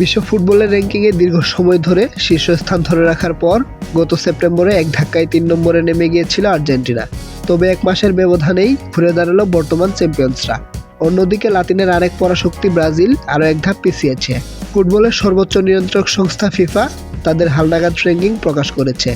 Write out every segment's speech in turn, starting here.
বিশ্ব ফুটবলের র্যাঙ্কিংয়ে দীর্ঘ সময় ধরে শীর্ষস্থান ধরে রাখার পর গত সেপ্টেম্বরে এক ধাক্কায় তিন নম্বরে নেমে গিয়েছিল আর্জেন্টিনা। তবে এক মাসের ব্যবধানেই ঘুরে দাঁড়াল বর্তমান চ্যাম্পিয়ন্সরা। অন্যদিকে লাতিনের আরেক পরাশক্তি ব্রাজিল আরও এক ধাপ পিছিয়েছে। ফুটবলের সর্বোচ্চ নিয়ন্ত্রক সংস্থা ফিফা তাদের হালনাগাদ র্যাঙ্কিং প্রকাশ করেছে।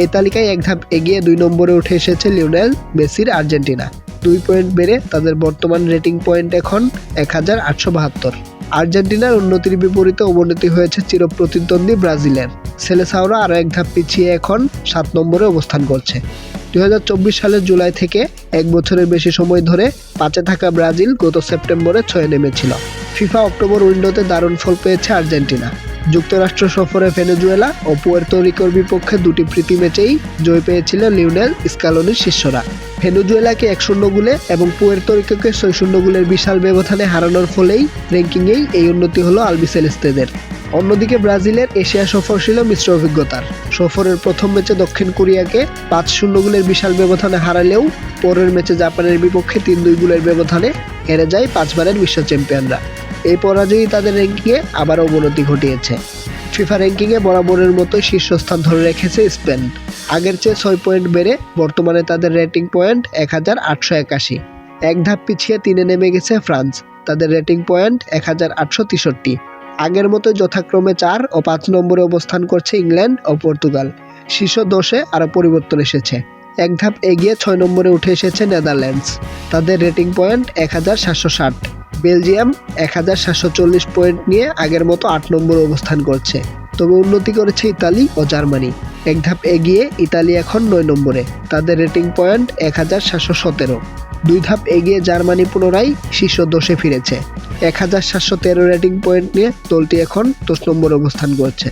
এই তালিকায় এক ধাপ এগিয়ে দুই নম্বরে উঠে এসেছে লিওনেল মেসির আর্জেন্টিনা। দুই পয়েন্ট বেড়ে তাদের বর্তমান রেটিং পয়েন্ট এখন এক হাজার আটশো বাহাত্তর। আর্জেন্টিনার উন্নতির বিপরীতে অবনতি হয়েছে চিরপ্রতিদ্বন্দ্বী ব্রাজিলের। সেলেসাওরা আরও এক ধাপ পিছিয়ে এখন সাত নম্বরে অবস্থান করছে। দুই হাজার চব্বিশ সালের জুলাই থেকে এক বছরের বেশি সময় ধরে পাঁচে থাকা ব্রাজিল গত সেপ্টেম্বরে ছয়ে নেমেছিল। ফিফা অক্টোবর উইন্ডোতে দারুণ ফল পেয়েছে আর্জেন্টিনা। যুক্তরাষ্ট্র সফরে ভেনেজুয়েলা ও পুয়ের্তো রিকোর বিপক্ষে দুটি প্রীতি ম্যাচেই জয় পেয়েছিল লিওনেল স্কালোনির শিষ্যরা। ভেনেজুয়েলাকে এক শূন্য গোলে এবং পুয়ের্তো রিকোকে ছয় শূন্য গোলের বিশাল ব্যবধানে হারানোর ফলেই র্যাঙ্কিংয়েই এই উন্নতি হলো আলবিসেলেস্তেদের অন্যদিকে ব্রাজিলের এশিয়া সফর ছিল মিশ্র অভিজ্ঞতার। সফরের প্রথম ম্যাচে দক্ষিণ কোরিয়াকে পাঁচ শূন্য গোলের বিশাল ব্যবধানে হারালেও পরের ম্যাচে জাপানের বিপক্ষে তিন দুই গোলের ব্যবধানে হেরে যায় পাঁচবারের বিশ্ব চ্যাম্পিয়নরা। এই পরাজয়ই তাদের র্যাঙ্কিংয়ে আবার অবনতি ঘটিয়েছে। ফিফা র্যাঙ্কিংয়ে বরাবরের মতো শীর্ষস্থান ধরে রেখেছে স্পেন। আগের চেয়ে ছয় পয়েন্ট বেড়ে বর্তমানে তাদের রেটিং পয়েন্ট এক হাজার আটশো একাশি। এক ধাপ পিছিয়ে তিনে নেমে গেছে ফ্রান্স। তাদের রেটিং পয়েন্ট এক হাজার আটশো তেষট্টি। আগের মতো যথাক্রমে চার ও পাঁচ নম্বরে অবস্থান করছে ইংল্যান্ড ও পর্তুগাল। শীর্ষ দশে আরও পরিবর্তন এসেছে। এক ধাপ এগিয়ে ছয় নম্বরে উঠে এসেছে নেদারল্যান্ডস। তাদের রেটিং পয়েন্ট এক হাজার সাতশো ষাট। বেলজিয়াম এক হাজার সাতশো চল্লিশ পয়েন্ট নিয়ে আগের মতো আট নম্বর অবস্থান করছে। তবে উন্নতি করেছে ইতালি ও জার্মানি। এক ধাপ এগিয়ে ইতালি এখন নয় নম্বরে। তাদের রেটিং পয়েন্ট এক হাজার সাতশো সতেরো। দুই ধাপ এগিয়ে জার্মানি পুনরায় শীর্ষ দশে ফিরেছে। এক হাজার সাতশো তেরো রেটিং পয়েন্ট নিয়ে দলটি এখন দশ নম্বর অবস্থান করছে।